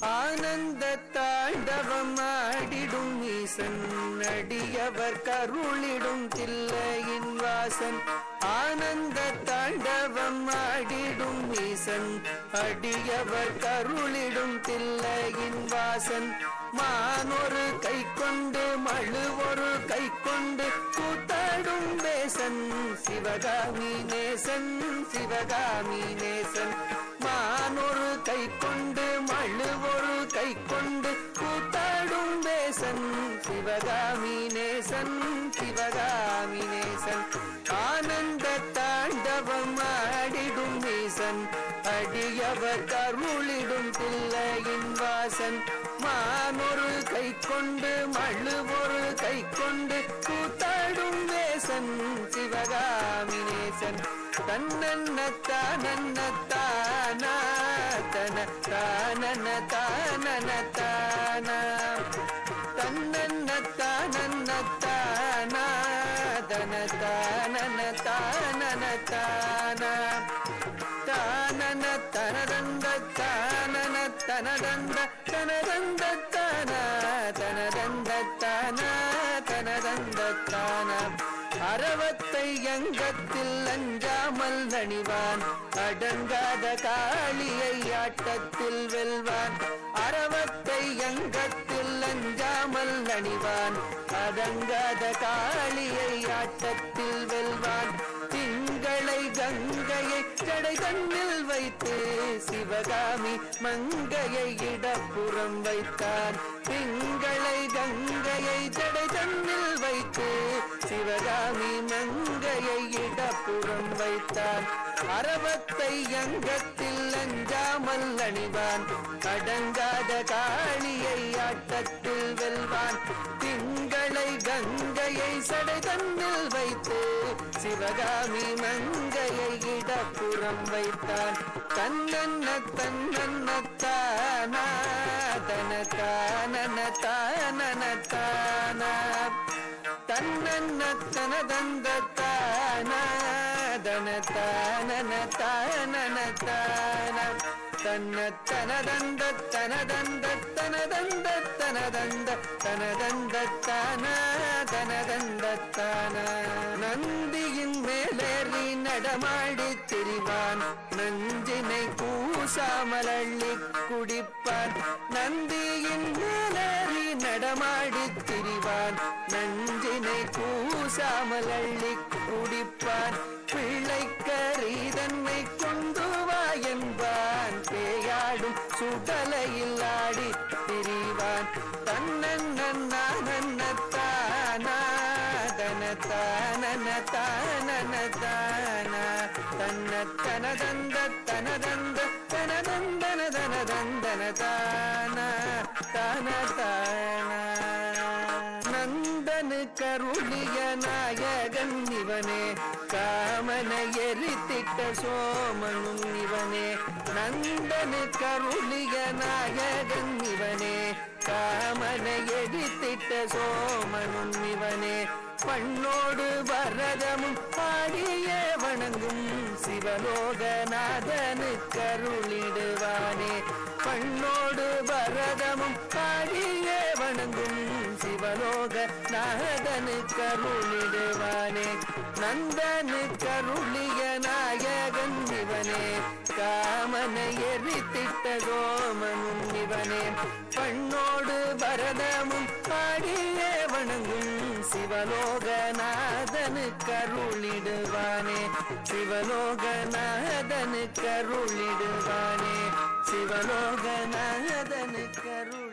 ஆனந்த தாண்டவம் ஆடிடும் ஈசன் அடியவர் கருளிடும் தில்லையின் வாசன். ஆனந்த தாண்டவம் ஆடிடும் ஈசன் அடியவர் கருளிடும் தில்லையின் வாசன். மானொரு கை கொண்டு மழு ஒரு கை கொண்டு கூத்தாடும் பேசன் சிவகாமி நேசன் சிவகாமி நேசன். மானொரு கை கொண்டு மழு ஒரு கை கொண்டு கூத்தாடும் பேசன் சிவகாமி நேசன் சிவகாமி நேசன். ஆனந்த தாண்டவம் ஆடிடும் நேசன் அடியவர் கருளிடும் பிள்ளையின் வாசன். மானொரு கை கொண்டு மழு ஒரு கை கொண்டு கூத்தாடும் வேசன் சிவகாமி நேசன். தன்னன்ன தானன்ன தானா தன தானன தானன தானா தன்னன்ன தானன்ன தன தானன தானன தானா தனதந்த தனதந்தத்தான தான தனதந்த அறவத்தை எங்கத்தில் அஞ்சாமல் நணிவான் அடங்காத காளியை ஆட்டத்தில் வெல்வான். அறவத்தை எங்கத்தில் அஞ்சாமல் நணிவான் அடங்காத காளியை ஆட்டத்தில் வெல்வான். திங்களை கங்கையை கடை கண்ணில் வைத்து சிவகாமி மங்கையை இடப்புறம் வைத்தான். திங்களை கங்கையை ஜடை தன்னில் வைத்து சிவகாமி மங்கையை இடப்புறம் வைத்தான். அறவத்தை அங்கத்தில் அஞ்சாமல் அணிவான். அடங்காத காளியை ஆட்டத்தில் வெல்வான். திங்களை கங்கையை சடை தன்னில் வைத்து சிவகாமி மங்கையை இடப்புறம் வைத்தான். தன்னன்ன தன்னன்ன தானா தன தானன தானன தானா. தன்னன்ன தனதந்த தானா தன தானன தானன தான. தன்ன தனதந்த தனதந்த தனதந்த தனதந்த தனதந்த தான தனதந்த தான. நந்தியின் மேலேறி நடமாடி திரிவான். நஞ்சினை பூசாமலள்ளி குடிப்பான். நந்தியின் மேலேறி நடமாடி திரிவான். நஞ்சினை பூசாமலள்ளி குடிப்பான். பிள்ளைக்கறி தன்னை கொண்டு வா என்பான். பேயாடும் சுடலையில் ஆடி திரிவான். தன்னன்ன தன தானன தானன தன்ன தனதந்த தனதந்த தனதந்தன தனதந்தன தானா தான நந்தனு கருளிய நாயகன் இவனே காமனை எரித்திட்ட சோமனும் இவனே நந்தனு கருளிய நாயகன் இவனே. காமனை எரித்திட்ட சோமனும் இவனே பண்ணோடு பரதமும் பாடிய வணங்கும் சிவலோகநாதனு கருளிடுவானே. பண்ணோடு பரதமும் பாடிய வணங்கும் சிவலோக நாதனு கருளிடுவானே. நந்தனு கருளிய நாயகன் இவனே காமனை எரித்திட்ட கோமனும் இவனே. பண்ணோடு பரதமும் பாடியே வணங்கும் சிவலோகநாதனு கருளிடுவானே. சிவலோகநாதனு கருளிடுவானே. சிவலோகநாதனு கருள்